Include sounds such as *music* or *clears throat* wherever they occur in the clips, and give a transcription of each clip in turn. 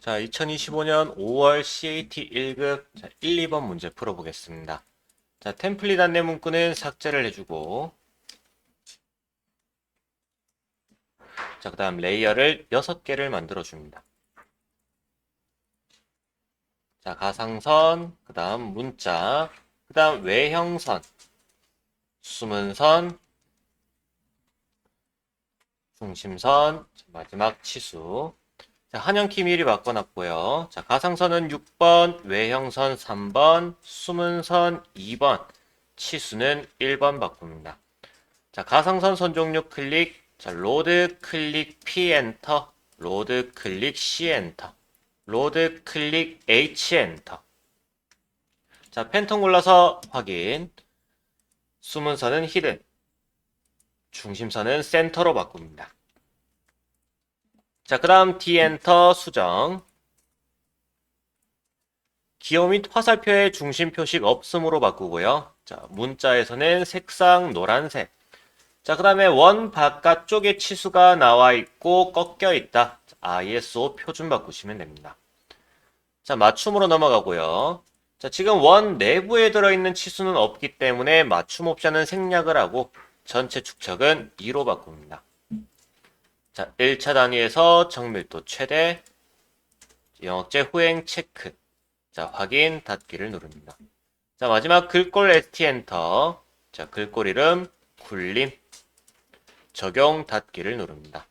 자, 2025년 5월 CAT 1급 1, 2번 문제 풀어보겠습니다. 자, 템플릿 안내 문구는 삭제를 해주고 자, 그 다음 레이어를 6개를 만들어줍니다. 자, 가상선, 그 다음 문자, 그 다음 외형선, 숨은 선, 중심선, 마지막 치수. 자, 한영키 미리 바꿔놨고요. 자, 가상선은 6번, 외형선 3번, 숨은 선 2번, 치수는 1번 바꿉니다. 자, 가상선 선종류 클릭, 자, 로드 클릭 P 엔터, 로드 클릭 C 엔터, 로드 클릭 H 엔터. 자, 팬텀 골라서 확인. 숨은 선은 히든, 중심선은 센터로 바꿉니다. 자, 그 다음 D 엔터 수정. 기호 및 화살표의 중심 표식 없음으로 바꾸고요. 자, 문자에서는 색상 노란색. 자, 그 다음에 원 바깥쪽에 치수가 나와 있고 꺾여 있다. ISO 표준 바꾸시면 됩니다. 자, 맞춤으로 넘어가고요. 자, 지금 원 내부에 들어있는 치수는 없기 때문에 맞춤 옵션은 생략을 하고 전체 축척은 2로 바꿉니다. 자, 1차 단위에서 정밀도 최대, 영역제 후행 체크. 자, 확인, 닫기를 누릅니다. 자, 마지막 글꼴 ST 엔터. 자, 글꼴 이름, 굴림. 적용, 닫기를 누릅니다.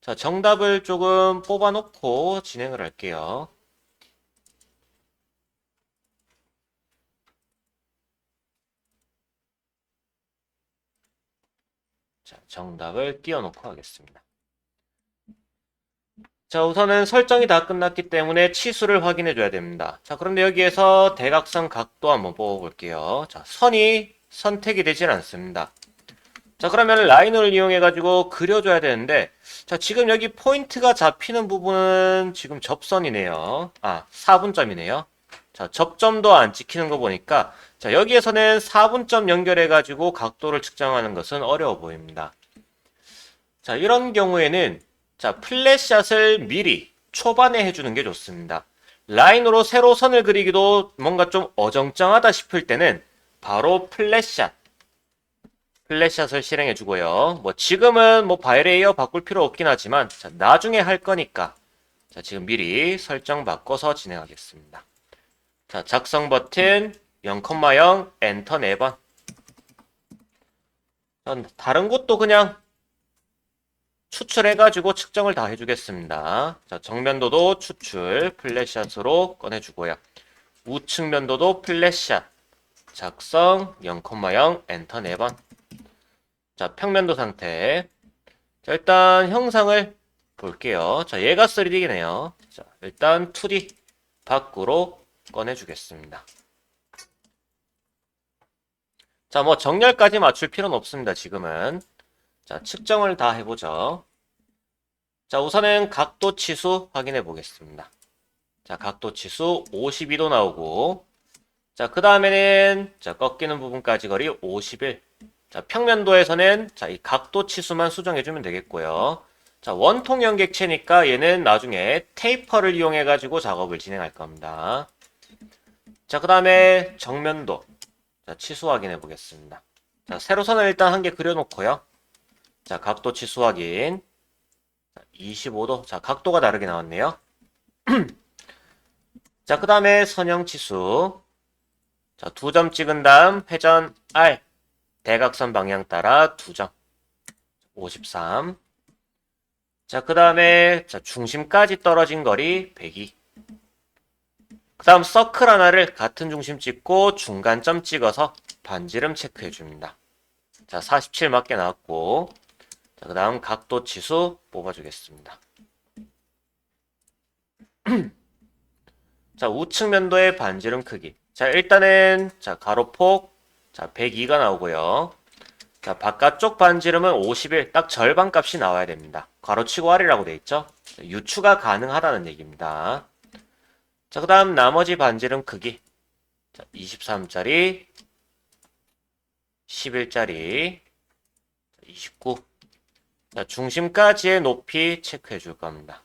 자, 정답을 조금 뽑아놓고 진행을 할게요. 자, 정답을 띄워놓고 하겠습니다. 자, 우선은 설정이 다 끝났기 때문에 치수를 확인해 줘야 됩니다. 자, 그런데 여기에서 대각선 각도 한번 뽑아볼게요. 자, 선이 선택이 되질 않습니다. 자, 그러면 라이너를 이용해 가지고 그려줘야 되는데, 자, 지금 여기 포인트가 잡히는 부분은 지금 접선이네요. 아, 4분점이네요. 자, 접점도 안 찍히는 거 보니까, 자, 여기에서는 4분점 연결해 가지고 각도를 측정하는 것은 어려워 보입니다. 자, 이런 경우에는 자, 플랫샷을 미리 초반에 해주는 게 좋습니다. 라인으로 세로 선을 그리기도 뭔가 좀 어정쩡하다 싶을 때는 바로 플랫샷. 플랫샷을 실행해 주고요. 뭐 지금은 뭐 바이레이어 바꿀 필요 없긴 하지만 자, 나중에 할 거니까 자, 지금 미리 설정 바꿔서 진행하겠습니다. 자, 작성 버튼 0,0 엔터 4번. 전 다른 곳도 그냥 추출해가지고 측정을 다 해주겠습니다. 자, 정면도도 추출, 플랫샷으로 꺼내주고요. 우측면도도 플랫샷, 작성, 0,0, 엔터 4번. 자, 평면도 상태. 자, 일단 형상을 볼게요. 자, 얘가 3D네요. 자, 일단 2D 밖으로 꺼내주겠습니다. 자, 뭐 정렬까지 맞출 필요는 없습니다, 지금은. 자, 측정을 다 해보죠. 자, 우선은 각도 치수 확인해 보겠습니다. 자, 각도 치수 52도 나오고, 자, 그 다음에는, 자, 꺾이는 부분까지 거리 51. 자, 평면도에서는, 자, 이 각도 치수만 수정해주면 되겠고요. 자, 원통 연객체니까 얘는 나중에 테이퍼를 이용해가지고 작업을 진행할 겁니다. 자, 그 다음에 정면도. 자, 치수 확인해 보겠습니다. 자, 세로선을 일단 한 개 그려놓고요. 자, 각도 치수 확인. 자, 25도. 자, 각도가 다르게 나왔네요. *clears throat* 자, 그 다음에 선형 치수. 자, 두 점 찍은 다음 회전 R. 대각선 방향 따라 두 점. 53. 자, 그 다음에 자, 중심까지 떨어진 거리 102. 그 다음 서클 하나를 같은 중심 찍고 중간점 찍어서 반지름 체크해 줍니다. 자, 47 맞게 나왔고, 자, 그 다음 각도 치수 뽑아주겠습니다. *clears throat* 자, 우측 면도의 반지름 크기. 자, 일단은, 자, 가로폭, 자, 102가 나오고요. 자, 바깥쪽 반지름은 51, 딱 절반 값이 나와야 됩니다. 괄호치고 아래라고 돼 있죠? 유추가 가능하다는 얘기입니다. 자, 그 다음 나머지 반지름 크기. 자, 23짜리, 11짜리, 29. 자, 중심까지의 높이 체크해 줄 겁니다.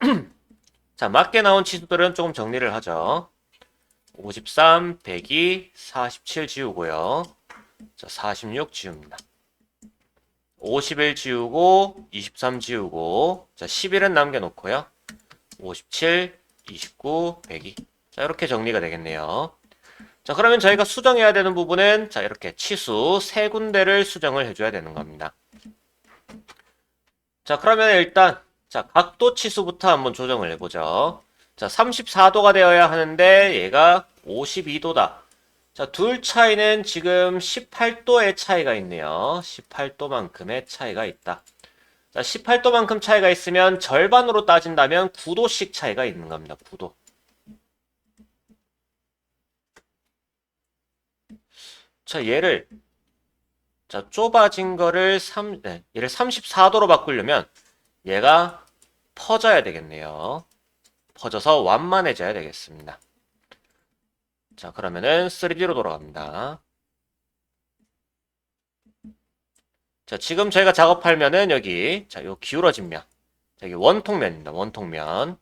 *clears throat* 자, 맞게 나온 치수들은 조금 정리를 하죠. 53, 102, 47 지우고요. 자, 46 지웁니다. 51 지우고, 23 지우고, 자, 11은 남겨놓고요. 57, 29, 102. 자, 이렇게 정리가 되겠네요. 자, 그러면 저희가 수정해야 되는 부분은, 자, 이렇게 치수 세 군데를 수정을 해줘야 되는 겁니다. 자, 그러면 일단, 자, 각도 치수부터 한번 조정을 해보죠. 자, 34도가 되어야 하는데, 얘가 52도다. 자, 둘 차이는 지금 18도의 차이가 있네요. 18도만큼의 차이가 있다. 자, 18도만큼 차이가 있으면 절반으로 따진다면 9도씩 차이가 있는 겁니다. 9도. 자, 얘를 자, 좁아진 거를 3, 네, 얘를 34도로 바꾸려면 얘가 퍼져야 되겠네요. 퍼져서 완만해져야 되겠습니다. 자, 그러면은 3D로 돌아갑니다. 자, 지금 저희가 작업하면은 여기, 자, 요 기울어진 면. 자, 여기 원통면입니다. 원통면.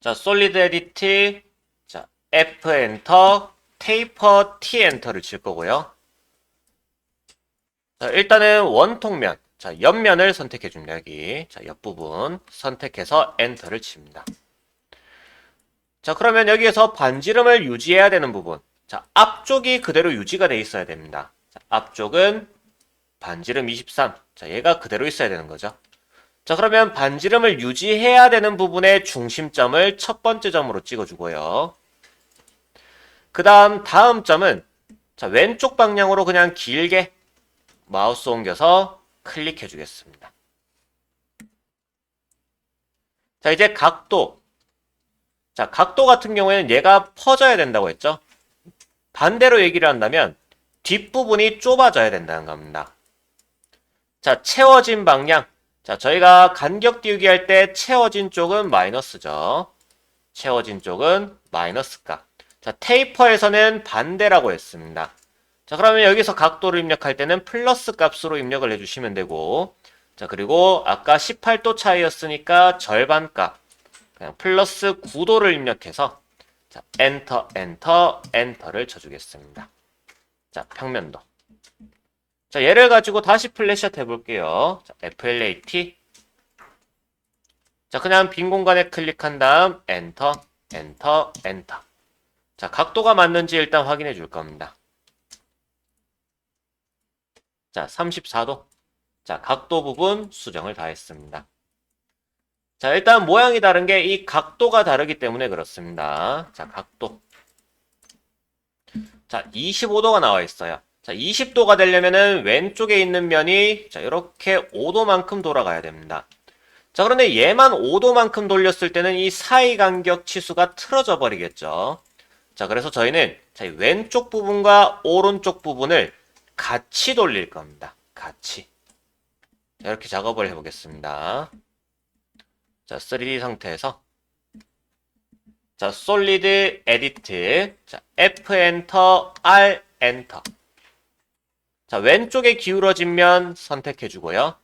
자, 솔리드 에디트. 자, F 엔터, 테이퍼 T 엔터를 칠 거고요. 자, 일단은 원통면. 자, 옆면을 선택해 줍니다. 여기. 자, 옆부분 선택해서 엔터를 칩니다. 자, 그러면 여기에서 반지름을 유지해야 되는 부분. 자, 앞쪽이 그대로 유지가 돼 있어야 됩니다. 자, 앞쪽은 반지름 23. 자, 얘가 그대로 있어야 되는 거죠. 자, 그러면 반지름을 유지해야 되는 부분의 중심점을 첫 번째 점으로 찍어주고요. 그 다음, 다음 점은, 자, 왼쪽 방향으로 그냥 길게 마우스 옮겨서 클릭해 주겠습니다. 자, 이제 각도. 자, 각도 같은 경우에는 얘가 퍼져야 된다고 했죠? 반대로 얘기를 한다면 뒷부분이 좁아져야 된다는 겁니다. 자, 채워진 방향. 자, 저희가 간격 띄우기 할 때 채워진 쪽은 마이너스죠. 채워진 쪽은 마이너스가. 자, 테이퍼에서는 반대라고 했습니다. 자, 그러면 여기서 각도를 입력할 때는 플러스 값으로 입력을 해주시면 되고, 자, 그리고 아까 18도 차이였으니까 절반 값. 그냥 플러스 9도를 입력해서 자, 엔터, 엔터, 엔터를 쳐주겠습니다. 자, 평면도. 자, 얘를 가지고 다시 플래시샷 해볼게요. 자, FLAT. 자, 그냥 빈 공간에 클릭한 다음 엔터, 엔터, 엔터. 자, 각도가 맞는지 일단 확인해 줄 겁니다. 자, 34도. 자, 각도 부분 수정을 다 했습니다. 자, 일단 모양이 다른 게 이 각도가 다르기 때문에 그렇습니다. 자, 각도. 자, 25도가 나와 있어요. 자, 20도가 되려면은 왼쪽에 있는 면이 자, 이렇게 5도만큼 돌아가야 됩니다. 자, 그런데 얘만 5도만큼 돌렸을 때는 이 사이 간격 치수가 틀어져 버리겠죠. 자, 그래서 저희는 자, 이 왼쪽 부분과 오른쪽 부분을 같이 돌릴 겁니다. 같이. 자, 이렇게 작업을 해보겠습니다. 자, 3D 상태에서 자, 솔리드 에디트. 자, F 엔터, R 엔터. 자, 왼쪽에 기울어진 면 선택해 주고요.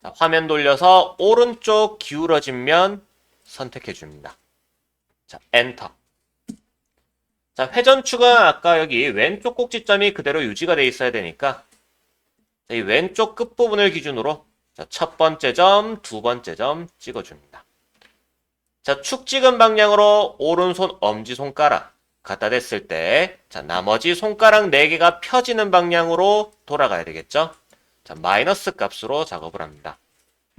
자, 화면 돌려서 오른쪽 기울어진 면 선택해 줍니다. 자, 엔터. 자, 회전축은 아까 여기 왼쪽 꼭지점이 그대로 유지가 돼 있어야 되니까 자, 이 왼쪽 끝부분을 기준으로 자, 첫 번째 점, 두 번째 점 찍어줍니다. 자, 축 찍은 방향으로 오른손 엄지손가락 갖다 댔을 때, 자, 나머지 손가락 4개가 펴지는 방향으로 돌아가야 되겠죠? 자, 마이너스 값으로 작업을 합니다.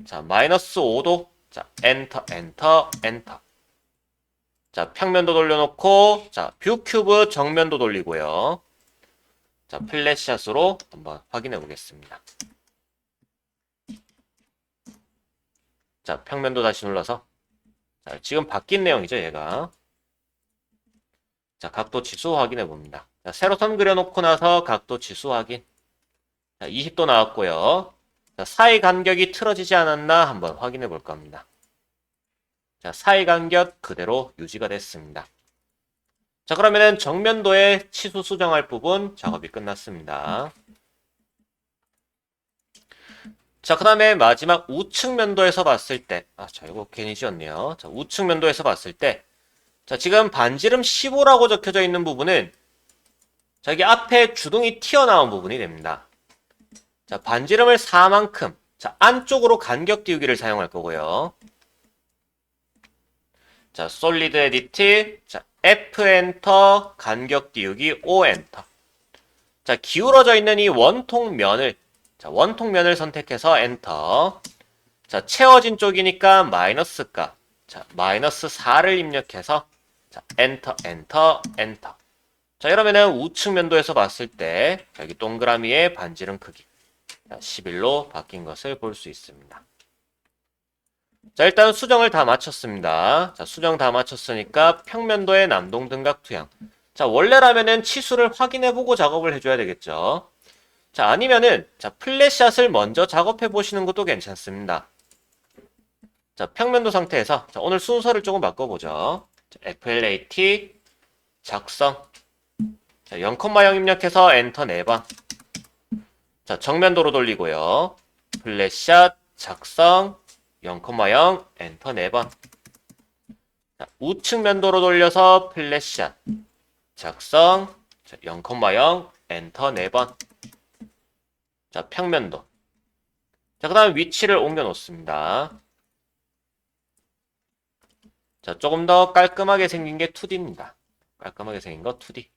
자, 마이너스 5도. 자, 엔터, 엔터, 엔터. 자, 평면도 돌려놓고, 자, 뷰 큐브 정면도 돌리고요. 자, 플랫샷으로 한번 확인해 보겠습니다. 자, 평면도 다시 눌러서. 자, 지금 바뀐 내용이죠, 얘가. 자, 각도 지수 확인해 봅니다. 자, 세로 선 그려놓고 나서 각도 지수 확인. 자, 20도 나왔고요. 자, 사이 간격이 틀어지지 않았나 한번 확인해 볼 겁니다. 자, 사이 간격 그대로 유지가 됐습니다. 자, 그러면은 정면도의 치수 수정할 부분 작업이 끝났습니다. 자, 그 다음에 마지막 우측 면도에서 봤을 때, 아, 자, 이거 괜히 지었네요. 자, 우측 면도에서 봤을 때, 자, 지금 반지름 15라고 적혀져 있는 부분은, 자, 여기 앞에 주둥이 튀어나온 부분이 됩니다. 자, 반지름을 4만큼, 자, 안쪽으로 간격 띄우기를 사용할 거고요. 자, 솔리드 에디트, 자, F 엔터, 간격 띄우기 O 엔터. 자, 기울어져 있는 이 원통 면을 자, 원통 면을 선택해서 엔터. 자, 채워진 쪽이니까 마이너스가. 자, 마이너스 4를 입력해서 자, 엔터, 엔터, 엔터. 자, 이러면은 우측 면도에서 봤을 때 여기 동그라미의 반지름 크기 자, 11로 바뀐 것을 볼 수 있습니다. 자, 일단 수정을 다 마쳤습니다. 자, 수정 다 마쳤으니까 평면도의 남동 등각 투영. 자, 원래라면은 치수를 확인해보고 작업을 해줘야 되겠죠. 자, 아니면은, 자, 플랫샷을 먼저 작업해 보시는 것도 괜찮습니다. 자, 평면도 상태에서, 자, 오늘 순서를 조금 바꿔보죠. 자, FLAT, 작성. 자, 0,0 입력해서 엔터 4번. 자, 정면도로 돌리고요. 플랫샷, 작성, 0,0, 엔터 4번. 자, 우측 면도로 돌려서 플랫샷, 작성, 자, 0,0, 엔터 4번. 자, 평면도. 자, 그 다음 위치를 옮겨 놓습니다. 자, 조금 더 깔끔하게 생긴 게 2D입니다. 깔끔하게 생긴 거 2D.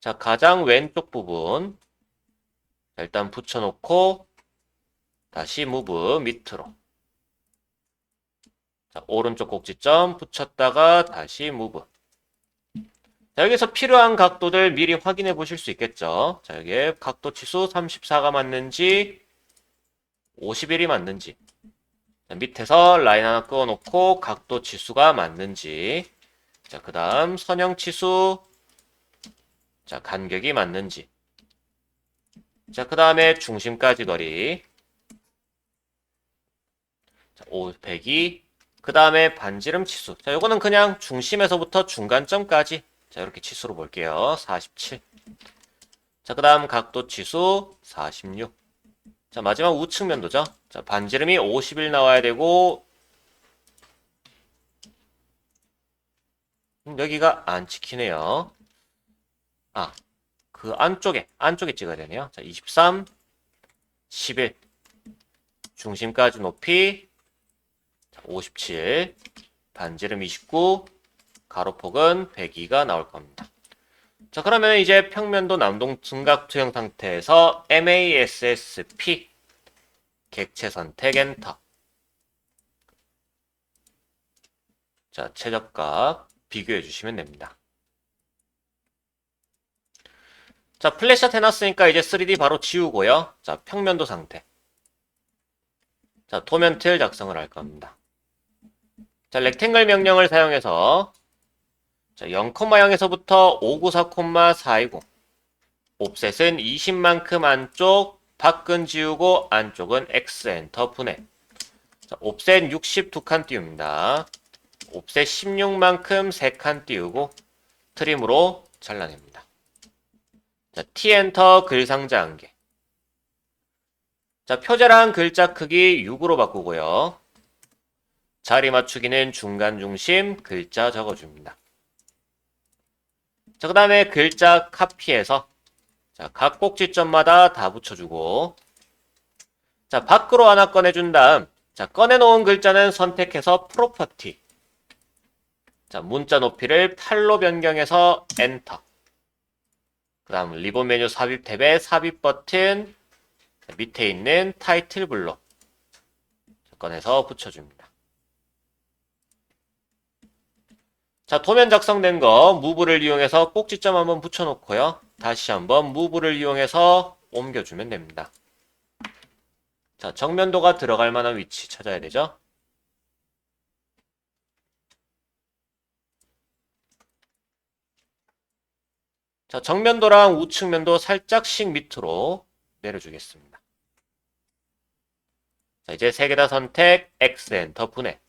자, 가장 왼쪽 부분. 자, 일단 붙여놓고, 다시 무브 밑으로. 자, 오른쪽 꼭지점 붙였다가 다시 무브. 자, 여기서 필요한 각도들 미리 확인해 보실 수 있겠죠. 자, 여기에 각도 치수 34가 맞는지, 51이 맞는지. 자, 밑에서 라인 하나 그어 놓고 각도 치수가 맞는지. 자, 그 다음 선형 치수. 자, 간격이 맞는지. 자, 그 다음에 중심까지 거리. 자, 500이. 그 다음에 반지름 치수. 자, 요거는 그냥 중심에서부터 중간점까지. 자, 이렇게 치수로 볼게요. 47. 자, 그 다음 각도 치수 46. 자, 마지막 우측 면도죠. 자, 반지름이 50일 나와야 되고, 음, 여기가 안 찍히네요. 아, 그 안쪽에, 안쪽에 찍어야 되네요. 자, 23, 11. 중심까지 높이, 자, 57. 반지름 29. 가로폭은 102가 나올 겁니다. 자, 그러면 이제 평면도 남동 증각 투영 상태에서 MASSP 객체 선택 엔터. 자, 최저값 비교해 주시면 됩니다. 자, 플랫샷 해놨으니까 이제 3D 바로 지우고요. 자, 평면도 상태. 자, 도면 틀 작성을 할 겁니다. 자, 렉탱글 명령을 사용해서 자, 0,0에서부터 594,420. 옵셋은 20만큼 안쪽, 밖은 지우고 안쪽은 X 엔터 분해. 자, 옵셋 62칸 띄웁니다. 옵셋 16만큼 3칸 띄우고 트림으로 잘라냅니다. 자, T 엔터 글 상자 한개. 자, 표제랑 글자 크기 6으로 바꾸고요. 자리 맞추기는 중간 중심 글자 적어줍니다. 자, 그 다음에 글자 카피해서 자, 각 꼭지점마다 다 붙여주고 자, 밖으로 하나 꺼내준 다음 자, 꺼내놓은 글자는 선택해서 프로퍼티 자, 문자 높이를 8로 변경해서 엔터 그 다음 리본 메뉴 삽입 탭에 삽입 버튼 자, 밑에 있는 타이틀 블록 자, 꺼내서 붙여줍니다. 자, 도면 작성된 거 무브를 이용해서 꼭지점 한번 붙여놓고요. 다시 한번 무브를 이용해서 옮겨주면 됩니다. 자, 정면도가 들어갈 만한 위치 찾아야 되죠. 자, 정면도랑 우측면도 살짝씩 밑으로 내려주겠습니다. 자, 이제 세 개 다 선택, X 엔터 분해.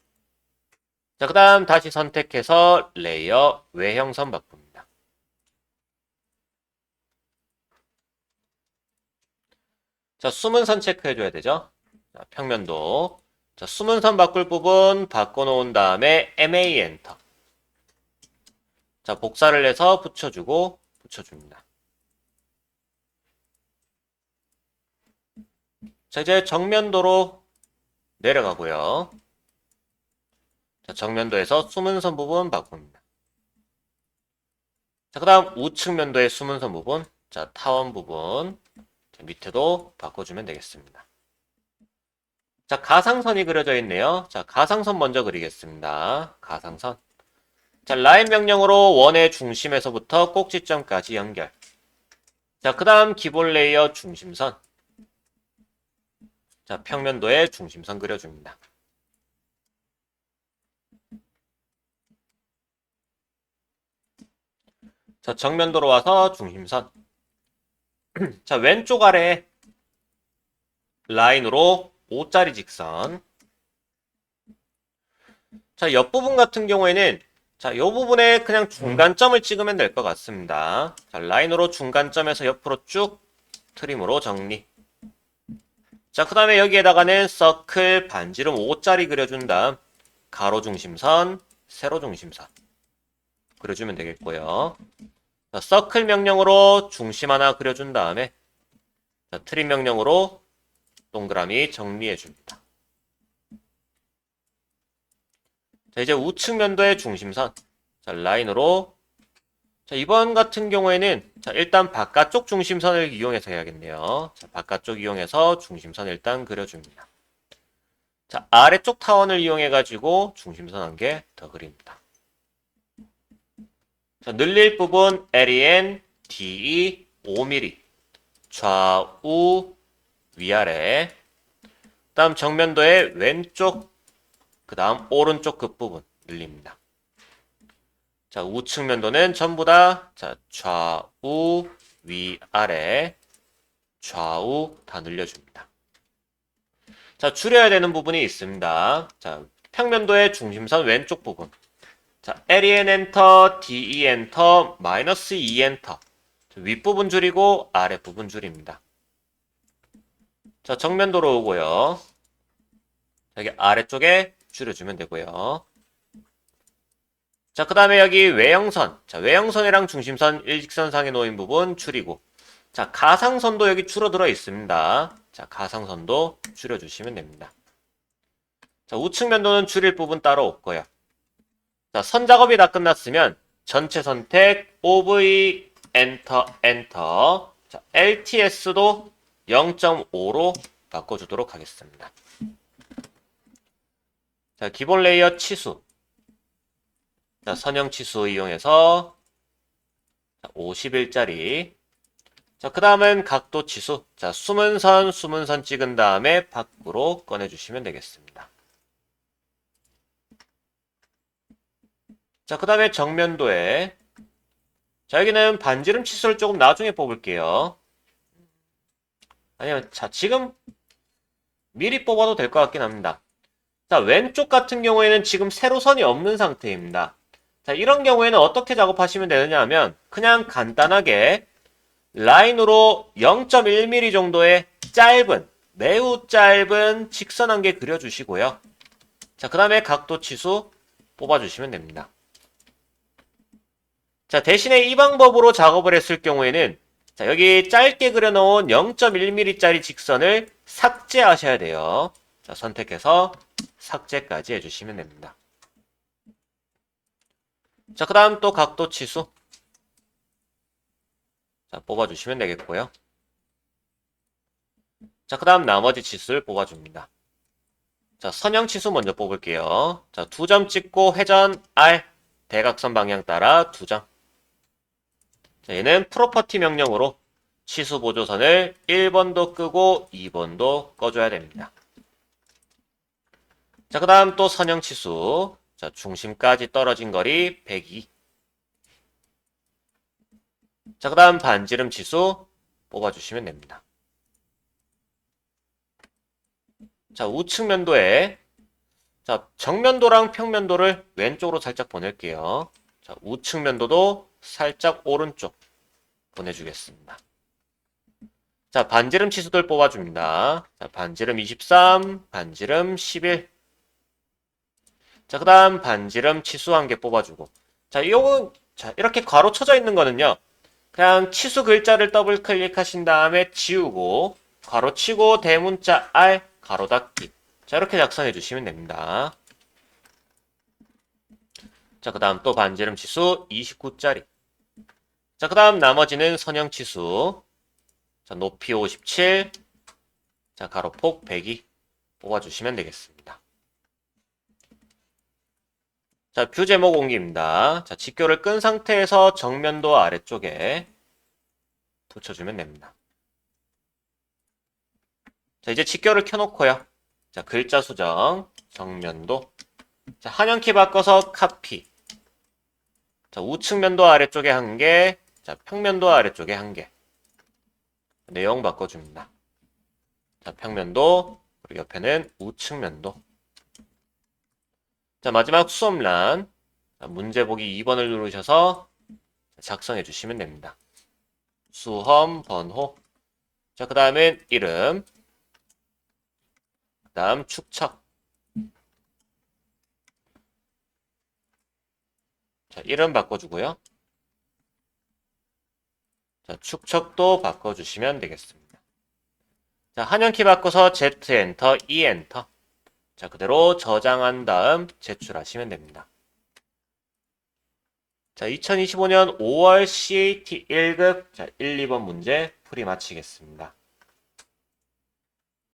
자, 그 다음 다시 선택해서 레이어 외형선 바꿉니다. 자, 숨은 선 체크해줘야 되죠? 자, 평면도. 자, 숨은 선 바꿀 부분 바꿔놓은 다음에 MA 엔터. 자, 복사를 해서 붙여주고, 붙여줍니다. 자, 이제 정면도로 내려가고요. 자, 정면도에서 숨은 선 부분 바꿉니다. 자, 그 다음 우측 면도의 숨은 선 부분, 자, 타원 부분, 자, 밑에도 바꿔주면 되겠습니다. 자, 가상선이 그려져 있네요. 자, 가상선 먼저 그리겠습니다. 가상선. 자, 라인 명령으로 원의 중심에서부터 꼭지점까지 연결. 자, 그 다음 기본 레이어 중심선. 자, 평면도에 중심선 그려줍니다. 자, 정면도로 와서 중심선. *clears throat* 자, 왼쪽 아래 라인으로 5짜리 직선. 자, 옆부분 같은 경우에는 자, 이 부분에 그냥 중간점을 찍으면 될 것 같습니다. 자, 라인으로 중간점에서 옆으로 쭉 트림으로 정리. 자, 그 다음에 여기에다가는 서클 반지름 5짜리 그려준 다음 가로 중심선, 세로 중심선 그려주면 되겠고요. 자, 서클 명령으로 중심 하나 그려준 다음에 자, 트림 명령으로 동그라미 정리해 줍니다. 자, 이제 우측 면도의 중심선. 자, 라인으로. 자, 이번 같은 경우에는, 자, 일단 바깥쪽 중심선을 이용해서 해야겠네요. 자, 바깥쪽 이용해서 중심선 일단 그려줍니다. 자, 아래쪽 타원을 이용해가지고 중심선 한 개 더 그립니다. 자, 늘릴 부분 LEN, DE 5mm. 좌우, 위아래. 다음 정면도의 왼쪽 그 다음 오른쪽 끝부분 늘립니다. 자, 우측 면도는 전부 다 자, 좌우, 위아래, 좌우 다 늘려줍니다. 자, 줄여야 되는 부분이 있습니다. 자, 평면도의 중심선 왼쪽 부분. 자, LEN 엔터, DE 엔터, 마이너스 E 엔터. 윗부분 줄이고 아랫부분 줄입니다. 자, 정면 도로 오고요. 여기 아래쪽에 줄여주면 되고요. 자, 그 다음에 여기 외형선. 자, 외형선이랑 중심선 일직선상에 놓인 부분 줄이고. 자, 가상선도 여기 줄어들어 있습니다. 자, 가상선도 줄여주시면 됩니다. 자, 우측 면도는 줄일 부분 따로 없고요. 자, 선 작업이 다 끝났으면 전체 선택, OV, 엔터, 엔터. 자, LTS도 0.5로 바꿔주도록 하겠습니다. 자, 기본 레이어 치수. 자, 선형 치수 이용해서 51짜리. 자, 그 다음은 각도 치수. 자, 숨은 선, 숨은 선 찍은 다음에 밖으로 꺼내주시면 되겠습니다. 자, 그 다음에 정면도에. 자, 여기는 반지름 치수를 조금 나중에 뽑을게요. 아니면, 자, 지금 미리 뽑아도 될 것 같긴 합니다. 자, 왼쪽 같은 경우에는 지금 세로선이 없는 상태입니다. 자, 이런 경우에는 어떻게 작업하시면 되느냐 하면 그냥 간단하게 라인으로 0.1mm 정도의 짧은, 매우 짧은 직선 한 개 그려주시고요. 자, 그 다음에 각도 치수 뽑아주시면 됩니다. 자, 대신에 이 방법으로 작업을 했을 경우에는 자, 여기 짧게 그려놓은 0.1mm짜리 직선을 삭제하셔야 돼요. 자, 선택해서 삭제까지 해주시면 됩니다. 자, 그 다음 또 각도 치수. 자, 뽑아주시면 되겠고요. 자, 그 다음 나머지 치수를 뽑아줍니다. 자, 선형 치수 먼저 뽑을게요. 자, 두 점 찍고 회전 R, 대각선 방향 따라 두 점. 자, 얘는 프로퍼티 명령으로 치수 보조선을 1번도 끄고 2번도 꺼줘야 됩니다. 자, 그 다음 또 선형 치수. 자, 중심까지 떨어진 거리 102. 자, 그 다음 반지름 치수 뽑아주시면 됩니다. 자, 우측 면도에 자, 정면도랑 평면도를 왼쪽으로 살짝 보낼게요. 자, 우측 면도도 살짝 오른쪽 보내주겠습니다. 자, 반지름 치수들 뽑아줍니다. 자, 반지름 23, 반지름 11. 자, 그 다음 반지름 치수 한 개 뽑아주고. 자, 요건, 자, 이렇게 괄호 쳐져 있는 거는요. 그냥 치수 글자를 더블 클릭하신 다음에 지우고, 괄호 치고 대문자 R, 가로 닫기. 자, 이렇게 작성해 주시면 됩니다. 자, 그 다음 또 반지름 치수 29짜리. 자, 그 다음 나머지는 선형 치수. 자, 높이 57. 자, 가로폭 102. 뽑아주시면 되겠습니다. 자, 뷰 제목 옮깁니다. 자, 직교를 끈 상태에서 정면도 아래쪽에 붙여주면 됩니다. 자, 이제 직교를 켜놓고요. 자, 글자 수정, 정면도. 자, 한영키 바꿔서 카피. 자, 우측면도 아래쪽에 한 개, 자, 평면도 아래쪽에 한 개. 내용 바꿔줍니다. 자, 평면도, 그리고 옆에는 우측면도. 자, 마지막 수업란. 자, 문제 보기 2번을 누르셔서 작성해 주시면 됩니다. 수험, 번호. 자, 그 다음엔 이름. 그 다음 축척. 자, 이름 바꿔주고요. 자, 축척도 바꿔주시면 되겠습니다. 자, 한영키 바꿔서 Z 엔터, E 엔터. 자, 그대로 저장한 다음 제출하시면 됩니다. 자, 2025년 5월 CAT 1급 자, 1, 2번 문제 풀이 마치겠습니다.